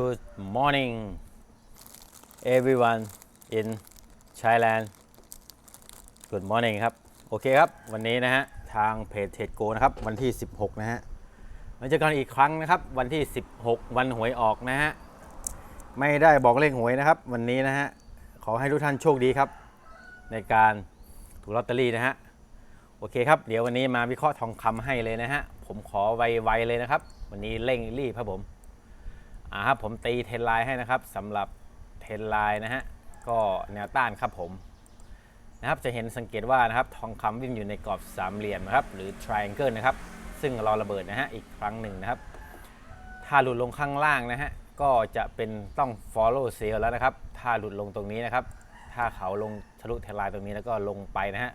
Good morning everyone in Thailand Good morning ครับ โอเคครับ วันนี้นะฮะ ทางเพจเทดโกนะครับ วันที่ 16 นะฮะมาเจอกันอีกครั้งนะครับ วันที่ 16 วันหวยออกนะฮะ ไม่ได้บอกเลขหวยนะครับ วันนี้นะฮะ ขอให้ทุกท่านโชคดีครับ ในการถูกลอตเตอรี่นะฮะ โอเคครับ เดี๋ยววันนี้มาวิเคราะห์ทองคำให้เลยนะฮะ ผมขอไวๆเลยนะครับ วันนี้เร่งรีบครับผม อ่าครับผมตีเทนไลน์ให้นะครับสำหรับเทนไลน์นะฮะก็แนวต้านครับผมนะครับจะเห็นสังเกตว่านะครับทองคำวิ่งอยู่ในกรอบสามเหลี่ยมนะครับหรือ triangle นะครับซึ่งรอระเบิดนะฮะอีกครั้งหนึ่งนะครับ ถ้าหลุดลงข้างล่างนะฮะก็จะเป็นต้อง follow sell แล้วนะครับ ถ้าหลุดลงตรงนี้นะครับ ถ้าเขาลงทะลุเทนไลน์ตรงนี้แล้วก็ลงไปนะฮะ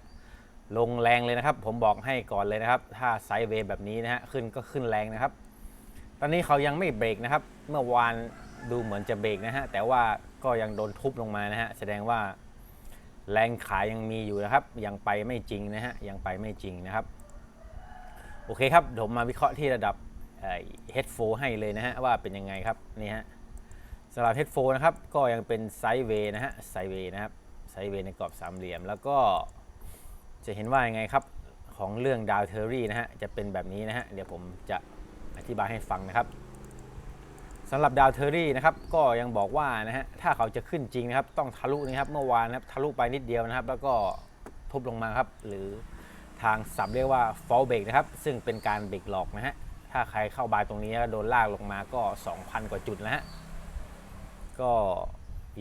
ลงแรงเลยนะครับ ผมบอกให้ก่อนเลยนะครับ ถ้าไซด์เวย์แบบนี้นะฮะขึ้นก็ขึ้นแรงนะครับ ตอนนี้เขายังไม่เบรกนะครับ เมื่อวานดูเหมือนจะเบรกนะฮะ แต่ว่าก็ยังโดนทุบลงมานะฮะ แสดงว่าแรงขายยังมีอยู่นะครับ ยังไปไม่จริงนะฮะ ยังไปไม่จริงนะครับ โอเคครับผมมาวิเคราะห์ที่ระดับเฮดโฟให้เลยนะฮะ ว่าเป็นยังไงครับนี่ฮะสำหรับเฮดโฟนะครับ ก็ยังเป็นไซด์เวย์นะฮะ ไซด์เวย์นะครับ ไซด์เวย์ในกรอบสามเหลี่ยม แล้วก็จะเห็นว่ายังไงครับ ของเรื่องดาวเทอรี่นะฮะ จะเป็นแบบนี้นะฮะ เดี๋ยวผมจะ อธิบายให้ฟังนะครับสำหรับดาวเทอรี่นะครับก็ยังบอกว่านะฮะถ้าเขาจะขึ้นจริงนะครับ ต้องทะลุนะครับเมื่อวานนะครับทะลุไปนิดเดียวนะครับ แล้วก็ทุบลงมาครับ หรือทางสับเรียกว่า fall break นะครับ ซึ่งเป็นการเบรกหลอกนะฮะถ้าใครเข้าบายตรงนี้โดนลากลงมาก็ 2,000 กว่าจุดนะฮะก็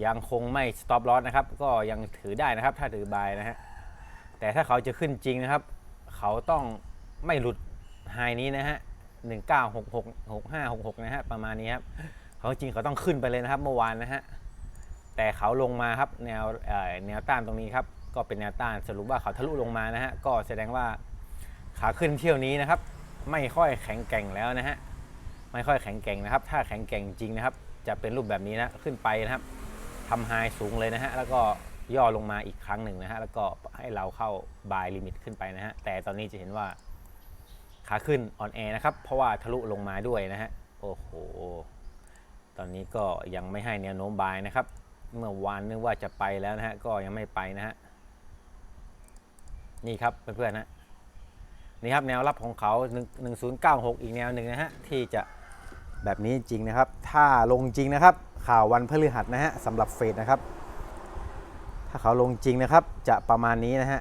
ยังคงไม่ stop loss นะครับ ก็ยังถือได้นะครับ ถ้าถือบายนะฮะแต่ถ้าเขาจะขึ้นจริงนะครับ เขาต้องไม่หลุดไฮนี้นะฮะ 1966 6566 นะฮะ ประมาณนี้ครับ เขาจริงเขาต้องขึ้นไปเลยนะครับ เมื่อวานนะฮะ แต่เขาลงมาครับแนวแนวต้านตรงนี้ครับ ก็เป็นแนวต้านสรุปว่าเขาทะลุลงมานะฮะ ก็แสดงว่าขาขึ้นเที่ยวนี้นะครับ ไม่ค่อยแข็งแกร่งแล้วนะฮะ ไม่ค่อยแข็งแกร่งนะครับ ถ้าแข็งแกร่งจริงนะครับ จะเป็นรูปแบบนี้นะ ขึ้นไปนะครับทำไฮสูงเลยนะฮะ แล้วก็ย่อลงมาอีกครั้งหนึ่งนะฮะ แล้วก็ให้เราเข้าบายลิมิตขึ้นไปนะฮะ แต่ตอนนี้จะเห็นว่า ขาขึ้นออนแอร์นะครับ เพราะว่าทะลุลงมาด้วยนะฮะ โอ้โห ตอนนี้ก็ยังไม่ให้แนวโน้มบายนะครับ เมื่อวานนึกว่าจะไปแล้วนะฮะ ก็ยังไม่ไปนะฮะ นี่ครับเพื่อนๆนะ นี่ครับแนวรับของเขา 1096 อีกแนวหนึ่งนะฮะ ที่จะแบบนี้จริงนะครับ ถ้าลงจริงนะครับ ข่าววันพฤหัสนะฮะสำหรับเฟดนะครับ ถ้าเขาลงจริงนะครับ จะประมาณนี้นะฮะ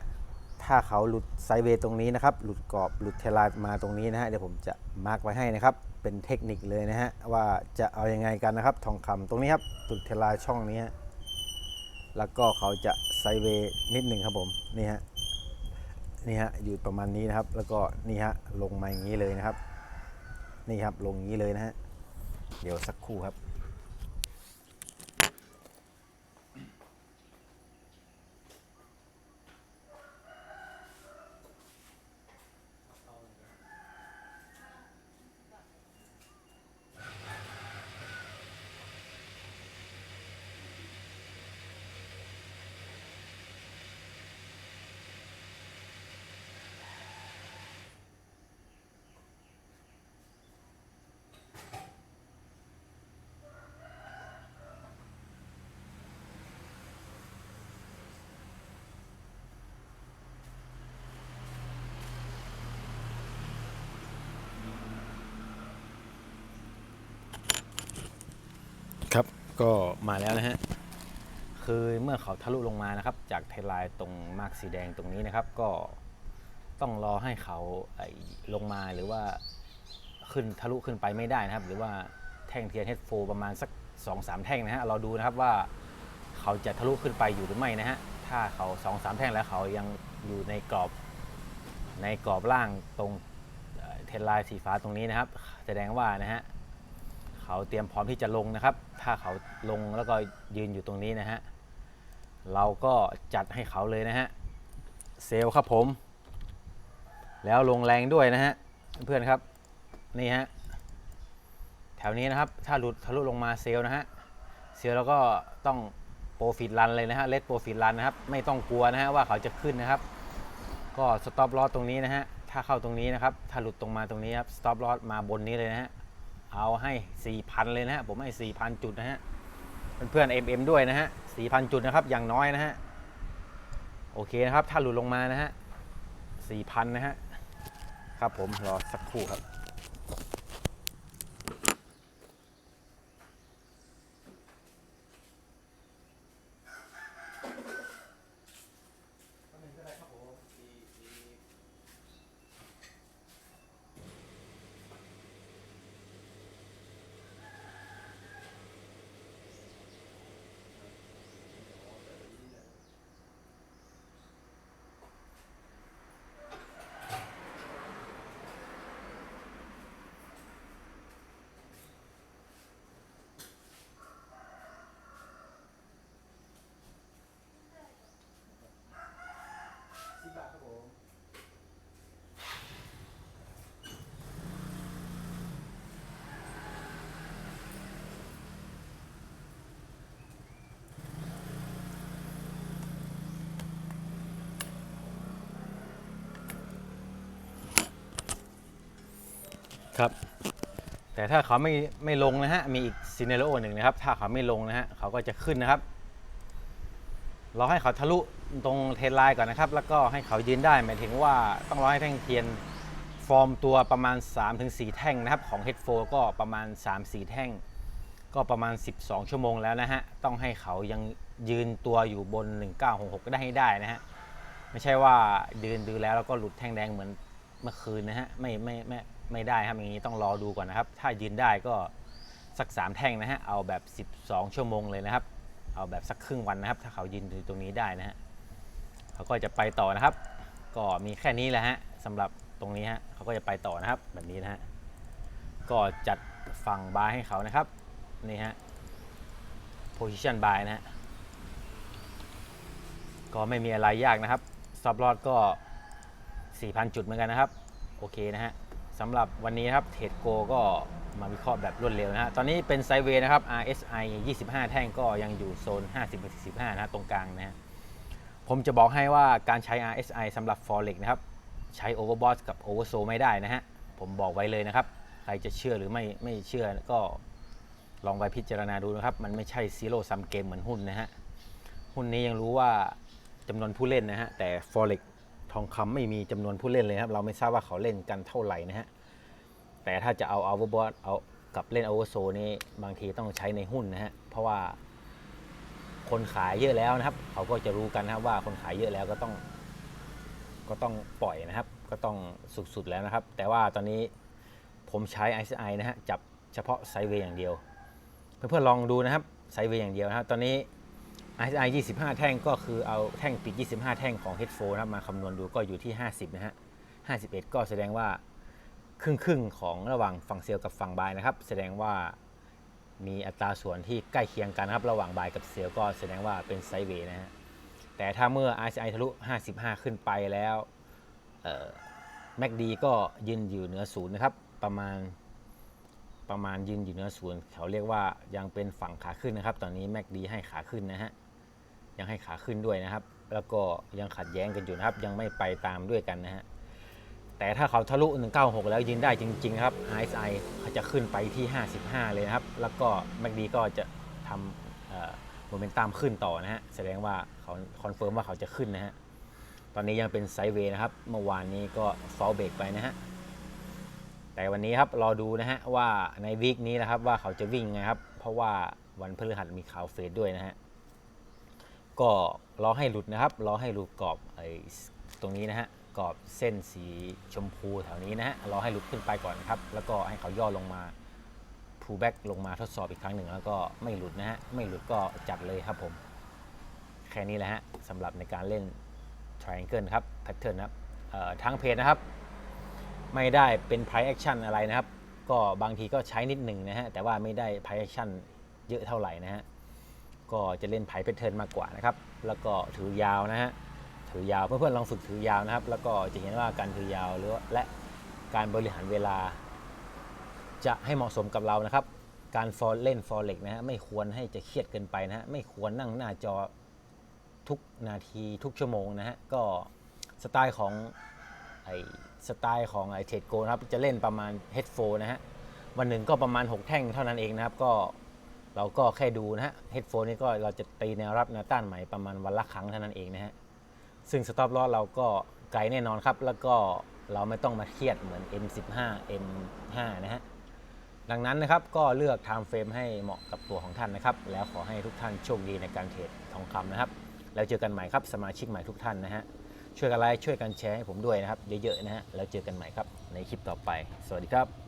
ถ้าเขาหลุดไซเวย์ตรงนี้นะครับ หลุดกรอบหลุดเทลายมาตรงนี้นะฮะเดี๋ยวผมจะมาร์กไว้ให้นะครับ เป็นเทคนิคเลยนะฮะว่าจะเอายังไงกันนะครับ ทองคำตรงนี้ครับหลุดเทลาช่องนี้ฮะแล้วก็เขาจะไซเวย์นิดหนึ่งครับผมนี่ฮะนี่ฮะอยู่ประมาณนี้นะครับ แล้วก็นี่ฮะลงมาอย่างนี้เลยนะครับ นี่ครับลงอย่างนี้เลยนะฮะเดี๋ยวสักครู่ครับ ครับก็มาแล้วนะฮะคือเมื่อเขาทะลุลงมานะครับ จากเทลายตรงมาร์กสีแดงตรงนี้นะครับ ก็ต้องรอให้เขาลงมาหรือว่าขึ้นทะลุขึ้นไปไม่ได้นะครับ หรือว่าแท่งเทียนเฮดโฟประมาณสัก2อสแท่งนะฮะเราดูนะครับว่าเขาจะทะลุขึ้นไปอยู่หรือไม่นะฮะถ้าเขา2อสแท่งแล้วเขายังอยู่ในกรอบในกรอบล่างตรงเอ่อเทลายสีฟ้าตรงนี้นะครับ แสดงว่านะฮะเขาเตรียมพร้อมที่จะลงนะครับ ถ้าเขาลงแล้วก็ยืนอยู่ตรงนี้นะฮะ เราก็จัดให้เขาเลยนะฮะ เซลครับผม แล้วลงแรงด้วยนะฮะ เพื่อนครับ นี่ฮะ แถวนี้นะครับ ถ้าหลุดทะลุลงมาเซลนะฮะ เซลแล้วก็ต้องโปรฟิตรันเลยนะฮะ เลตโปรฟิตรันนะครับ ไม่ต้องกลัวนะฮะว่าเขาจะขึ้นนะครับ ก็สต็อปลอสตรงนี้นะฮะ ถ้าเข้าตรงนี้นะครับ ถ้าหลุดตรงมาตรงนี้ครับ สต็อปลอสมาบนนี้เลยนะฮะ เอาให้ 4,000 เลยนะฮะ ผมให้ 4,000 จุดนะฮะ เพื่อนๆ MM ด้วยนะฮะ 4,000 จุดนะครับ อย่างน้อยนะฮะ โอเคนะครับ ถ้าหลุดลงมานะฮะ 4,000 นะฮะ ครับผม รอสักครู่ครับ ครับ แต่ถ้าเขาไม่ไม่ลงนะฮะ มีอีกซีเนโรหนึ่งนะครับ ถ้าเขาไม่ลงนะฮะ เขาก็จะขึ้นนะครับ เราให้เขาทะลุตรงเทนไลน์ก่อนนะครับ แล้วก็ให้เขายืนได้ หมายถึงว่าต้องรอให้แท่งเทียนฟอร์มตัวประมาณ 3-4 แท่งนะครับ ของ h e a d 4ก็ประมาณ 3-4 แท่ง ก็ประมาณ 12 ชั่วโมงแล้วนะฮะ ต้องให้เขายังยืนตัวอยู่บน 1966ก็ได้ให้ได้นะฮะ ไม่ใช่ว่ายืนดูแล้วแล้วก็หลุดแท่งแดงเหมือนเมื่อคืนนะฮะ ไม่ไม่ไม่ ไม่ได้ครับอย่างนี้ต้องรอดูก่อนนะครับ ถ้ายืนได้ก็สัก 3 แท่งนะฮะเอาแบบ 12 ชั่วโมงเลยนะครับ เอาแบบสักครึ่งวันนะครับ ถ้าเขายืนอยู่ตรงนี้ได้นะฮะเขาก็จะไปต่อนะครับ ก็มีแค่นี้แหละฮะสำหรับตรงนี้ฮะเขาก็จะไปต่อนะครับแบบนี้นะฮะก็จัดฝั่งบายให้เขานะครับนี่ฮะ position buy นะฮะก็ไม่มีอะไรยากนะครับซับลอดก็ 4,000 จุดเหมือนกันนะครับ โอเคนะฮะ สำหรับวันนี้ครับเทรดโกก็มาวิเคราะห์แบบรวดเร็วนะฮะ ตอนนี้เป็นไซเวย์นะครับ RSI 25 แท่งก็ยังอยู่โซน 50-45 นะฮะตรงกลางนะฮะ ผมจะบอกให้ว่าการใช้ RSI สำหรับ Forex นะครับ ใช้ Overbought กับ Oversold ไม่ได้นะฮะ ผมบอกไว้เลยนะครับ ใครจะเชื่อหรือไม่ไม่เชื่อก็ลองไปพิจารณาดูนะครับ มันไม่ใช่ Zero Sum Game เหมือนหุ้นนะฮะ หุ้นนี้ยังรู้ว่าจำนวนผู้เล่นนะฮะ แต่ Forex องคำไม่มีจำนวนผู้เล่นเลยครับ เราไม่ทราบว่าเขาเล่นกันเท่าไหร่นะฮะ แต่ถ้าจะเอา overbought เอากับเล่น oversold นี่บางทีต้องใช้ในหุ้นนะฮะ เพราะว่าคนขายเยอะแล้วนะครับ เขาก็จะรู้กันนะครับว่าคนขายเยอะแล้วก็ต้อง ก็ต้องปล่อยนะครับ ก็ต้องสุดๆแล้วนะครับ แต่ว่าตอนนี้ผมใช้ ICI นะฮะจับเฉพาะไซเวย์อย่างเดียว เพื่อนๆลองดูนะครับไซเวย์อย่างเดียวนะครับ ตอนนี้ RSI 25 แท่งก็คือเอาแท่งปิด 25 แท่งของ H4 นะครับมาคำนวณดูก็อยู่ที่ 50 นะฮะ 51 ก็แสดงว่าครึ่งครึ่งของระหว่างฝั่งเซลล์กับฝั่งบายนะครับ แสดงว่ามีอัตราส่วนที่ใกล้เคียงกันครับ ระหว่างบายกับเซลล์ก็แสดงว่าเป็นไซด์เวย์นะฮะ แต่ถ้าเมื่อ RSI ทะลุ 55 ขึ้นไปแล้วแม็กดีก็ยืนอยู่เหนือศูนย์นะครับ ประมาณประมาณยืนอยู่เหนือศูนย์เขาเรียกว่ายังเป็นฝั่งขาขึ้นนะครับ ตอนนี้แม็กดีให้ขาขึ้นนะฮะ ยังให้ขาขึ้นด้วยนะครับ แล้วก็ยังขัดแย้งกันอยู่นะครับ ยังไม่ไปตามด้วยกันนะฮะแต่ถ้าเขาทะลุ 196 แล้วยืนได้จริงๆครับ RSI เขาจะขึ้นไปที่ 55 เลยนะครับ แล้วก็ MACD ก็จะทำโมเมนตัมขึ้นต่อนะฮะ แสดงว่าเขาคอนเฟิร์มว่าเขาจะขึ้นนะฮะ ตอนนี้ยังเป็นไซด์เวย์นะครับ เมื่อวานนี้ก็ฟอลเบรกไปนะฮะ แต่วันนี้ครับรอดูนะฮะว่าในวีคนี้นะครับว่าเขาจะวิ่งไงครับ เพราะว่าวันพฤหัสมีข่าวเฟดด้วยนะฮะ ก็รอให้หลุดนะครับรอให้หลุดกรอบไอ้ตรงนี้นะฮะกรอบเส้นสีชมพูแถวนี้นะฮะรอให้หลุดขึ้นไปก่อนนะครับ แล้วก็ให้เขาย่อลงมา pull back ลงมาทดสอบอีกครั้งหนึ่งแล้วก็ไม่หลุดนะฮะไม่หลุดก็จัดเลยครับผม แค่นี้แหละฮะสำหรับในการเล่น triangle ครับ pattern นะครับเอ่อทางเพจนะครับ ไม่ได้เป็น price action อะไรนะครับ ก็บางทีก็ใช้นิดหนึ่งนะฮะแต่ว่าไม่ได้ price action เยอะเท่าไหร่นะฮะ ก็จะเล่นไพ่เพเทิร์นมากกว่านะครับ แล้วก็ถือยาวนะฮะ ถือยาวเพื่อนๆลองฝึกถือยาวนะครับ แล้วก็จะเห็นว่าการถือยาวหรือและการบริหารเวลา จะให้เหมาะสมกับเรานะครับ การฟอเล่นฟอเล็กนะฮะไม่ควรให้จะเครียดเกินไปนะฮะ ไม่ควรนั่งหน้าจอทุกนาทีทุกชั่วโมงนะฮะ ก็สไตล์ของไอสไตล์ของไอเทดโกนะครับ จะเล่นประมาณเฮดโฟนะฮะ วันหนึ่งก็ประมาณ 6 แท่งเท่านั้นเองนะครับ ก็ เราก็แค่ดูนะฮะเฮดโฟนนี่ก็เราจะตีแนวรับแนวต้านใหม่ประมาณวันละครั้งเท่านั้นเองนะฮะซึ่งสต็อปลอสเราก็ไกลแน่นอนครับ แล้วก็เราไม่ต้องมาเครียดเหมือน M15 M5 นะฮะดังนั้นนะครับก็เลือกไทม์เฟรมให้เหมาะกับตัวของท่านนะครับ แล้วขอให้ทุกท่านโชคดีในการเทรดทองคำนะครับ แล้วเจอกันใหม่ครับสมาชิกใหม่ทุกท่านนะฮะช่วยกันไลค์ช่วยกันแชร์ให้ผมด้วยนะครับ เยอะๆนะฮะแล้วเจอกันใหม่ครับในคลิปต่อไป สวัสดีครับ